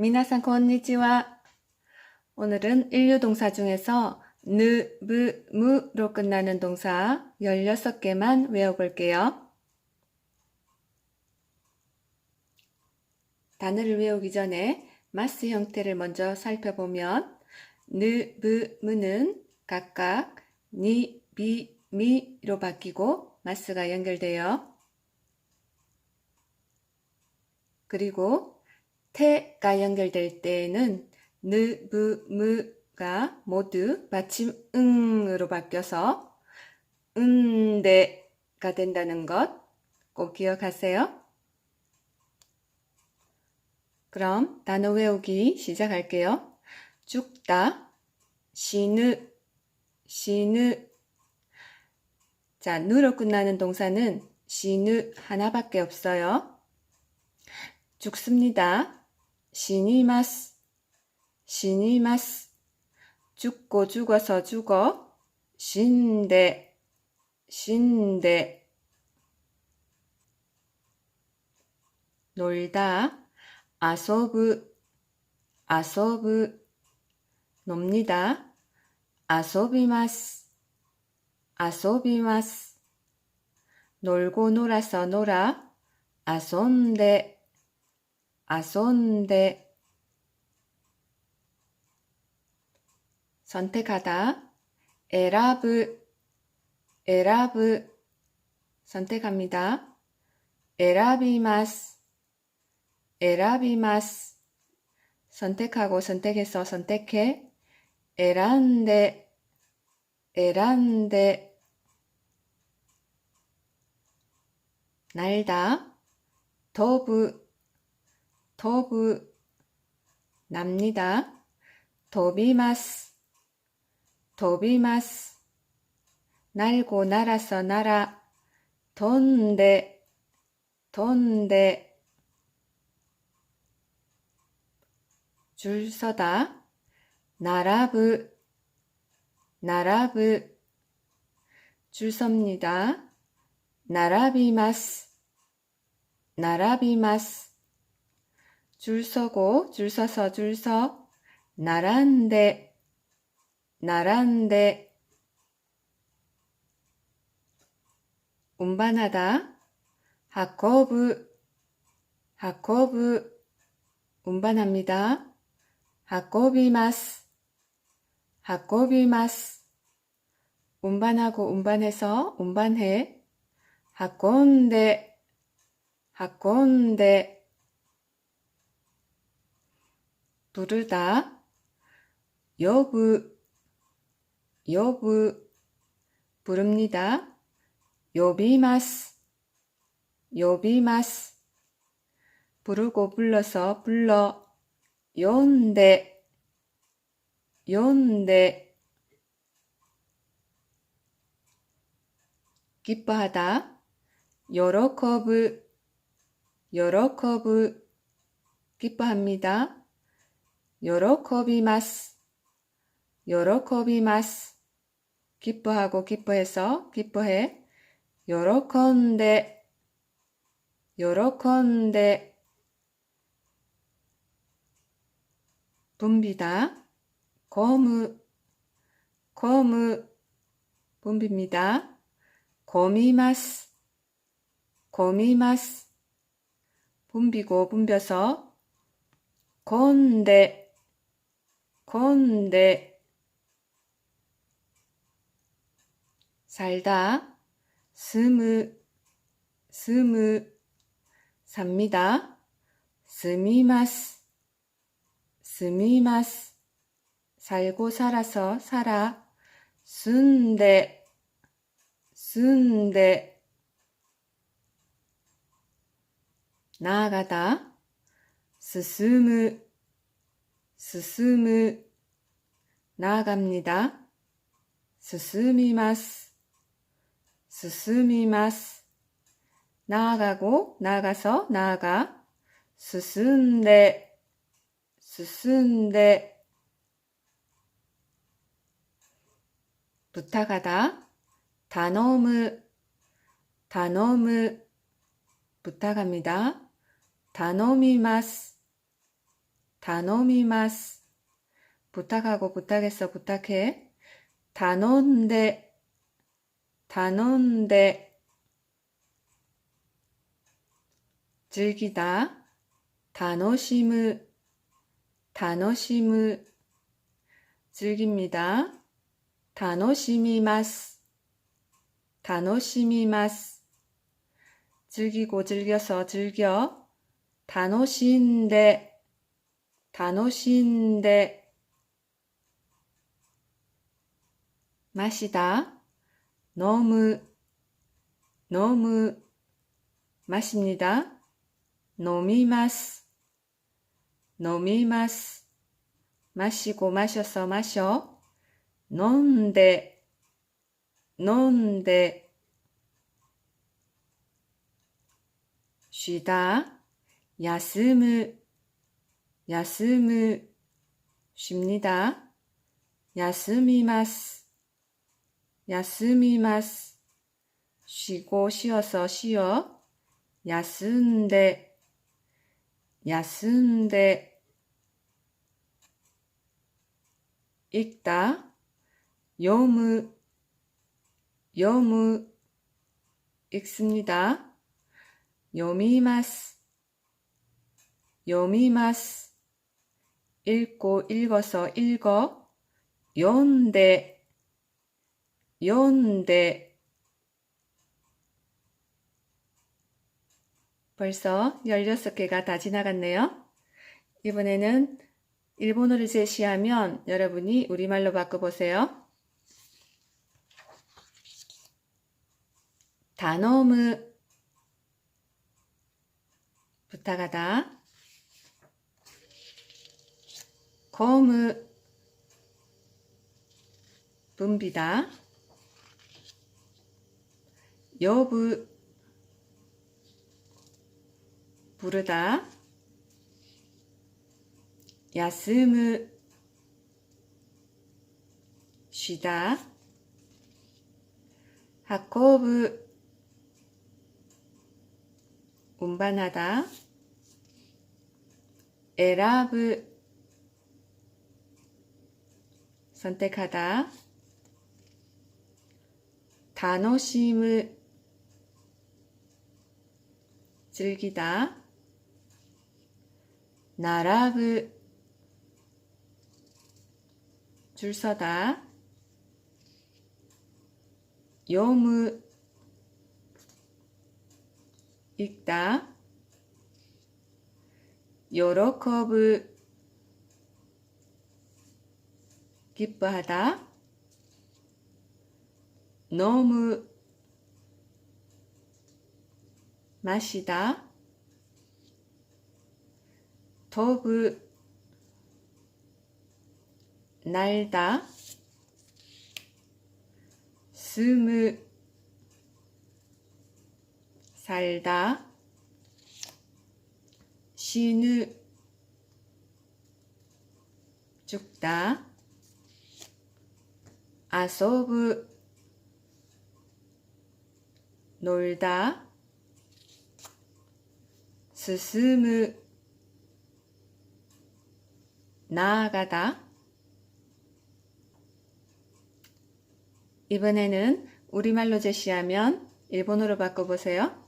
미나상 건니치와 오늘은 일류동사 중에서 느, 무, 무로 끝나는 동사 16개만 외워볼게요. 단어를 외우기 전에 마스 형태를 먼저 살펴보면 느, 무, 무는 각각 니, 비, 미로 바뀌고 마스가 연결돼요. 그리고 태가 연결될 때에는 느, 부, 무가 모두 마침 응으로 바뀌어서 은대가 된다는 것 꼭 기억하세요. 그럼 단어 외우기 시작할게요. 죽다, 시느, 시느. 자, 누로 끝나는 동사는 시느 하나밖에 없어요. 죽습니다. 시니마스. 죽고 죽어서 죽어. 신대, 신대. 놀다, 아소브, 아소브. 놉니다. 아소비마스, 아소비마스. 놀고 놀아서 놀아. 아손데, 아손데. 선택하다. 에라브, 에라브. 선택합니다. 에라비마스, 에라비마스. 선택하고 선택해서 선택해. 에란데, 에란데. 날다. 더브, 더브. 납니다. 도비마스, 도비마스. 날고 날아서 날아. 돈데, 돈데. 줄 서다. 나라브, 나라브. 줄 섭니다. 나라비마스, 나라비마스. 줄 서고, 줄 서서, 줄 서. 나란데, 나란데. 운반하다. 하코브, 하코브. 운반합니다. 하코비마스, 하코비마스. 운반하고 운반해서 운반해. 하콘데, 하콘데. 부르다. 여부, 여부. 부릅니다. 요비마스, 요비마스. 부르고 불러서 불러. 요인데, 요인데. 기뻐하다. 요로커브, 요로커브. 기뻐합니다. 요로커비마스, 요로커비마스. 기뻐하고 기뻐해서 기뻐해. 요로컨데, 요로컨데. 붐비다. 거무, 거무. 붐빕니다. 고미마스, 고미마스. 붐비고 붐벼서 건데, 건데. 살다. 스무, 스무. 삽니다. 스미마스, 스미마스. 살고 살아서 살아. 순대, 순대. 나아가다. 스스무, 스스무. 나아갑니다. 스스미마스, 스스미마스. 나아가고, 나아가서, 나아가. 스순데, 스순데. 부탁하다. 다노무, 다노무. 부탁합니다. 다노미마스, 다노미마스. 부탁하고 부탁했어, 부탁해. 다논데, 다논데. 즐기다. 다노시무, 다노시무. 즐깁니다. 다노시미마스. 다노시미마스. 즐기고 즐겨서 즐겨. 다노신데. 다노신데. 마시다. 너무, 너무. 마십니다. 노미마스. 노미마스. 마시고 마셔서 마셔. 논데, 논데. 쉬다. 야스무, 야스무. 쉽니다. 야스미마스. 야스미마스. 쉬고 쉬어서 쉬어. 야스인데, 야스인데. 읽다. 요무, 요무. 읽습니다. 요미마스, 요미마스. 읽고 읽어서 읽어. 요인데, 요인데. 벌써 16개가 다 지나갔네요. 이번에는 일본어를 제시하면 여러분이 우리말로 바꿔보세요. 다노무 부탁하다 거무 분비다 여부 부르다. 야스무 쉬다. 하코브 운반하다. 에라브 선택하다. 다노시무 즐기다. 나라브 줄 서다. 요무 읽다. 요로코브 기뻐하다. 너무 마시다. 도브 날다. 스무 살다. 쉬누 죽다. 아소브 놀다 스스무 나아가다. 이번에는 우리말로 제시하면 일본어로 바꿔보세요.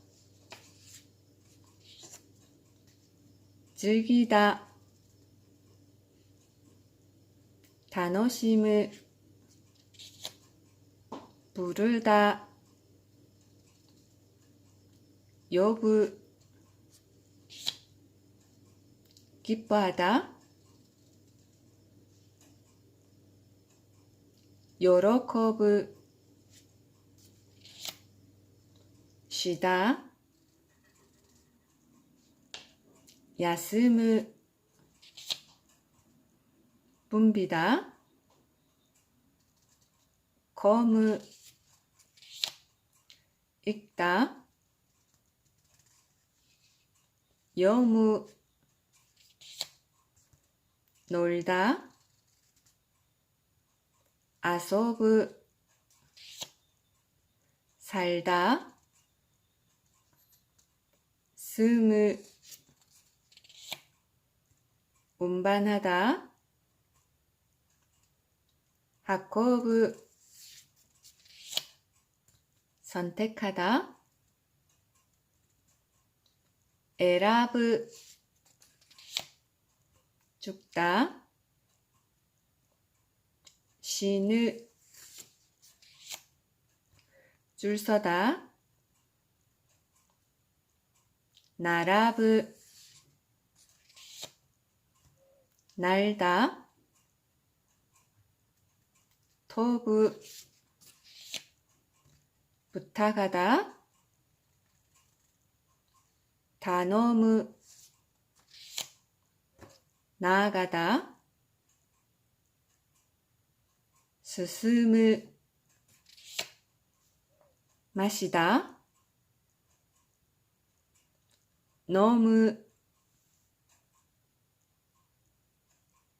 즐기다. 다노시무 부르다. 요부 기뻐하다. 요로코브 쉬다. 야스무 분비다. 거무 읽다. 여무 놀다. 아소브. 살다. 스무. 운반하다. 하코브. 선택하다. 에라브. 죽다, 쉬는 줄 서다, 나라브 날다, 토부 부탁하다, 다노무 나아가다, 스스무 마시다, 너무